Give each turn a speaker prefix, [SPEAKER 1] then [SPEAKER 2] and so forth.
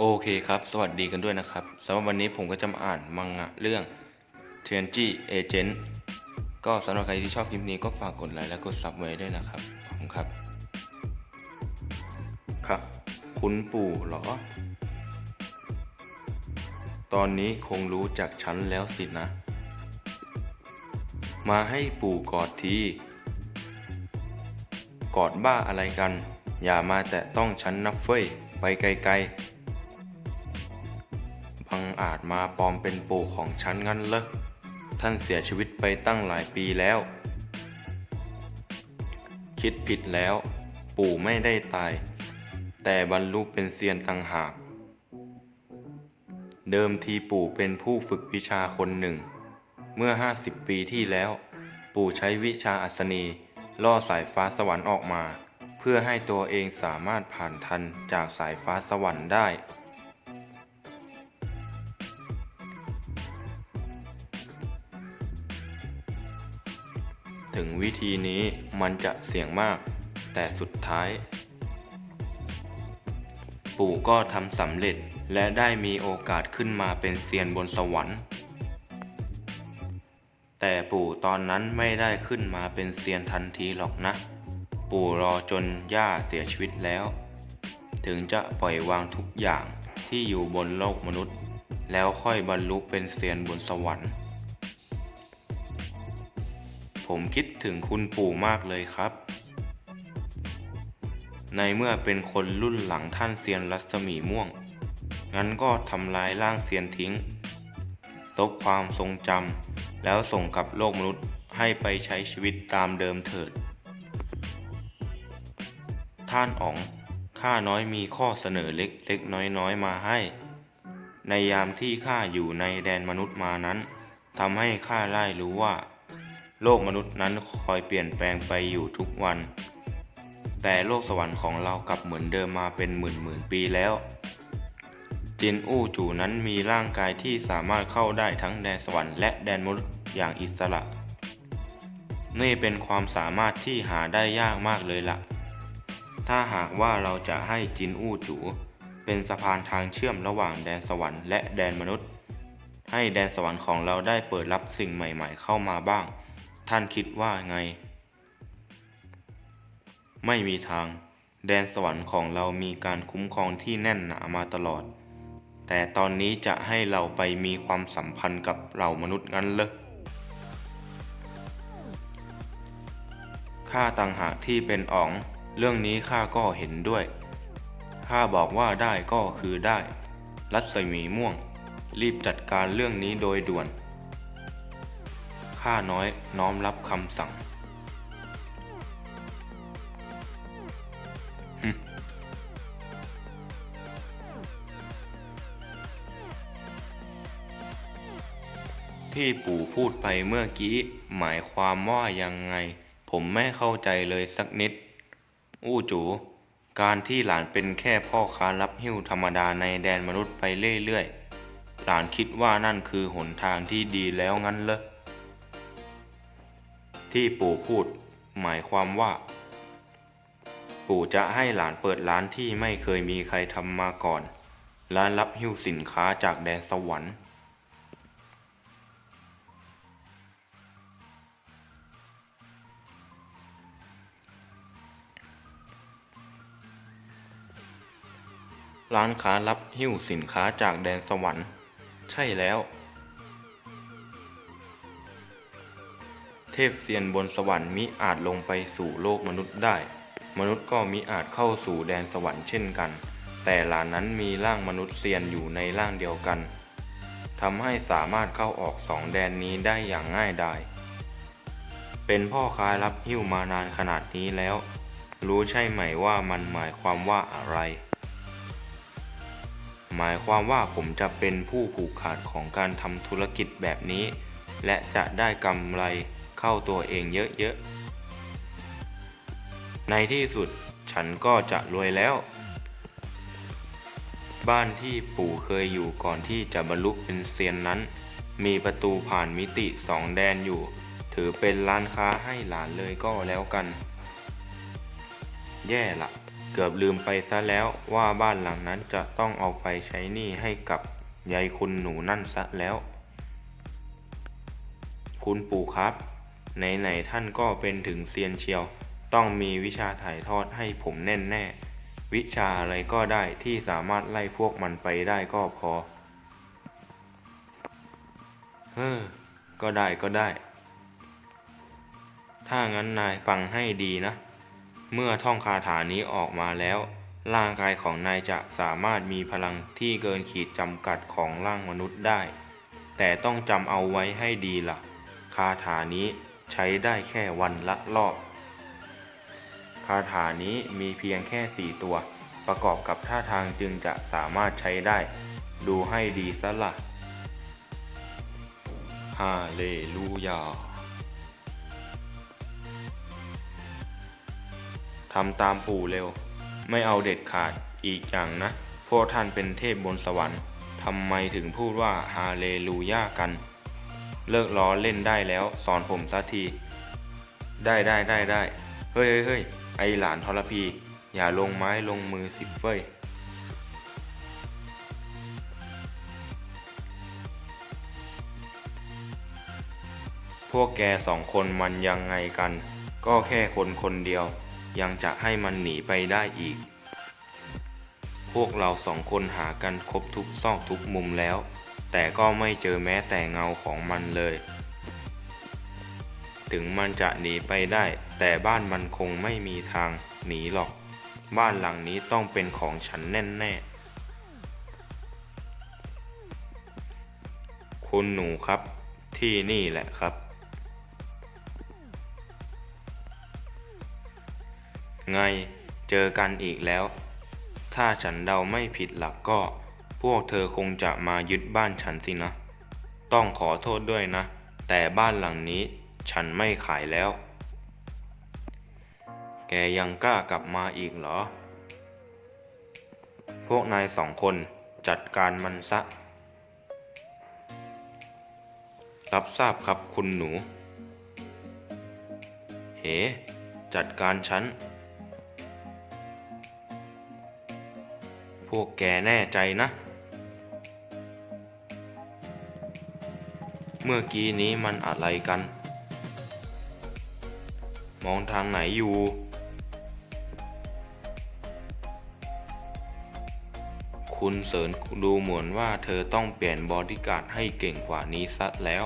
[SPEAKER 1] โอเคครับ สวัสดีกันด้วยนะครับสำหรับวันนี้ผมก็จะมาอ่านมังงะเรื่อง t n g Agent ก็สำหรับใครที่ชอบคลิปนี้ก็ฝากกดไลค์และกดซับไว้ด้วยนะครับขอบคุณครับ ครับ คุณปู่เหรอ ตอนนี้คงรู้จักฉันแล้วสินะ มาให้ปู่กอดที กอดบ้าอะไรกัน อย่ามาแตะต้องฉันนับเฟ้ย ไปไกลๆ บังอาจมาปลอมเป็นปู่ของฉันงั้นเหรอท่านเสียชีวิตไปตั้งหลายปีแล้ว คิดผิดแล้ว ปู่ไม่ได้ตาย แต่บรรลุเป็นเซียนต่างหาก เดิมทีปู่เป็นผู้ฝึกวิชาคนหนึ่ง เมื่อ 50 ปีที่แล้ว ปู่ใช้วิชาอัศนีล่อสายฟ้าสวรรค์ออกมา เพื่อให้ตัวเองสามารถผ่านทันจากสายฟ้าสวรรค์ได้ วิธีนี้มันจะเสี่ยงมาก แต่สุดท้าย ปู่ก็ทำสำเร็จและได้มีโอกาสขึ้นมาเป็นเซียนบนสวรรค์ แต่ปู่ตอนนั้นไม่ได้ขึ้นมาเป็นเซียนทันทีหรอกนะ ปู่รอจนย่าเสียชีวิตแล้ว ถึงจะปล่อยวางทุกอย่างที่อยู่บนโลกมนุษย์ แล้วค่อยบรรลุเป็นเซียนบนสวรรค์ ผมคิดถึงคุณปู่มากเลยครับ ในเมื่อเป็นคนรุ่นหลังท่านเซียนรัศมีม่วง งั้นก็ทำลายร่างเซียนทิ้งลบความทรงจำแล้วส่งกลับโลกมนุษย์ให้ไปใช้ชีวิตตามเดิมเถิด ท่านอ๋องข้าน้อยมีข้อเสนอเล็กๆน้อยๆมาให้ ในยามที่ข้าอยู่ในแดนมนุษย์มานั้นทำให้ข้าได้รู้ว่า โลกมนุษย์นั้นคอยเปลี่ยนแปลงไปอยู่ทุกวัน แต่โลกสวรรค์ของเรากลับเหมือนเดิมมาเป็นหมื่นหมื่นปีแล้ว จินอู้จู่นั้นมีร่างกายที่สามารถเข้าได้ทั้งแดนสวรรค์และแดนมนุษย์อย่างอิสระ นี่เป็นความสามารถที่หาได้ยากมากเลยละ่ะ ถ้าหากว่าเราจะให้จินอู้จูเป็นสะพานทางเชื่อมระหว่างแดนสวรรค์และแดนมนุษย์ ให้แดนสวรรค์ของเราได้เปิดรับสิ่งใหม่ ๆ เข้ามาบ้าง ท่านคิดว่าไง ไม่มีทาง แดนสวรรค์ของเรามีการคุ้มครองที่แน่นหนามาตลอด แต่ตอนนี้จะให้เราไปมีความสัมพันธ์กับเหล่ามนุษย์งั้นเหรอข้าต่างหากที่เป็นอ๋อง เรื่องนี้ข้าก็เห็นด้วย ข้าบอกว่าได้ก็คือได้ รัศมีม่วง รีบจัดการเรื่องนี้โดยด่วน ข้าน้อยน้อมรับคำสั่ง ที่ปู่พูดไปเมื่อกี้ หมายความว่ายังไง ผมไม่เข้าใจเลยสักนิด อู้จูการที่หลานเป็นแค่พ่อค้ารับหิ้วธรรมดาในแดนมนุษย์ไปเรื่อยๆ หลานคิดว่านั่นคือหนทางที่ดีแล้วงั้นเหรอ ที่ปู่พูด หมายความว่า ปู่จะให้หลานเปิดร้านที่ไม่เคยมีใครทำมาก่อน ร้านรับหิ้วสินค้าจากแดนสวรรค์ร้านค้ารับหิ้วสินค้าจากแดนสวรรค์ ใช่แล้ว เทพเซียนบนสวรรค์มิอาจลงไปสู่โลกมนุษย์ได้ มนุษย์ก็มิอาจเข้าสู่แดนสวรรค์เช่นกัน แต่หลานนั้นมีร่างมนุษย์เซียนอยู่ในร่างเดียวกันทำให้สามารถเข้าออกสองแดนนี้ได้อย่างง่ายดายเป็นพ่อค้ารับหิ้วมานานขนาดนี้แล้ว รู้ใช่ไหมว่ามันหมายความว่าอะไร หมายความว่าผมจะเป็นผู้ผูกขาดของการทำธุรกิจแบบนี้ และจะได้กำไร เข้าตัวเองเยอะๆ ในที่สุดฉันก็จะรวยแล้ว บ้านที่ปู่เคยอยู่ก่อนที่จะบรรลุเป็นเซียนนั้น มีประตูผ่านมิติสองแดนอยู่ ถือเป็นร้านค้าให้หลานเลยก็แล้วกัน แย่ละเกือบลืมไปซะแล้วว่าบ้านหลังนั้นจะต้องเอาไปใช้หนี้ให้กับยายคุณหนูนั่นซะแล้ว คุณปู่ครับ ไหนๆท่านก็เป็นถึงเซียนเชียว ต้องมีวิชาถ่ายทอดให้ผมแน่แน่ วิชาอะไรก็ได้ที่สามารถไล่พวกมันไปได้ก็พอ เฮ้อ ก็ได้ก็ได้ ถ้างั้นนายฟังให้ดีนะ เมื่อท่องคาถานี้ออกมาแล้ว ร่างกายของนายจะสามารถมีพลังที่เกินขีดจำกัดของร่างมนุษย์ได้ แต่ต้องจำเอาไว้ให้ดีล่ะ คาถานี้ ใช้ได้แค่วันละรอบ คาถานี้มีเพียงแค่สี่ตัว ประกอบกับท่าทางจึงจะสามารถใช้ได้ ดูให้ดีซะละ่ะฮาเลลูยาทำตามปู่เร็ว ไม่เอาเด็ดขาดอีกอย่างนะ พวกท่านเป็นเทพบนสวรรค์ทำไมถึงพูดว่าฮาเลลูยากัน เลิกล้อเล่นได้แล้ว สอนผมสักที ได้ได้ได้ได้เฮ้ยเฮ้ยเฮ้ยไอหลานทรพี อย่าลงไม้ลงมือสิเฟ้ยพวกแกสองคนมันยังไงกัน ก็แค่คนคนเดียว ยังจะให้มันหนีไปได้อีก พวกเราสองคนหากันครบทุกซอกทุกมุมแล้ว แต่ก็ไม่เจอแม้แต่เงาของมันเลย ถึงมันจะหนีไปได้ แต่บ้านมันคงไม่มีทางหนีหรอก บ้านหลังนี้ต้องเป็นของฉันแน่แน่ๆคุณหนูครับ ที่นี่แหละครับ ไงเจอกันอีกแล้ว ถ้าฉันเดาไม่ผิดหลักก็ พวกเธอคงจะมายึดบ้านฉันสินะ ต้องขอโทษด้วยนะ แต่บ้านหลังนี้ฉันไม่ขายแล้ว แกยังกล้ากลับมาอีกเหรอ พวกนายสองคนจัดการมันซะ รับทราบครับคุณหนู เฮ้ จัดการฉัน พวกแกแน่ใจนะ เมื่อกี้นี้มันอะไรกัน มองทางไหนอยู่ คุณเสริญดูเหมือนว่าเธอต้องเปลี่ยนบอดี้การ์ดให้เก่งกว่านี้ซะแล้ว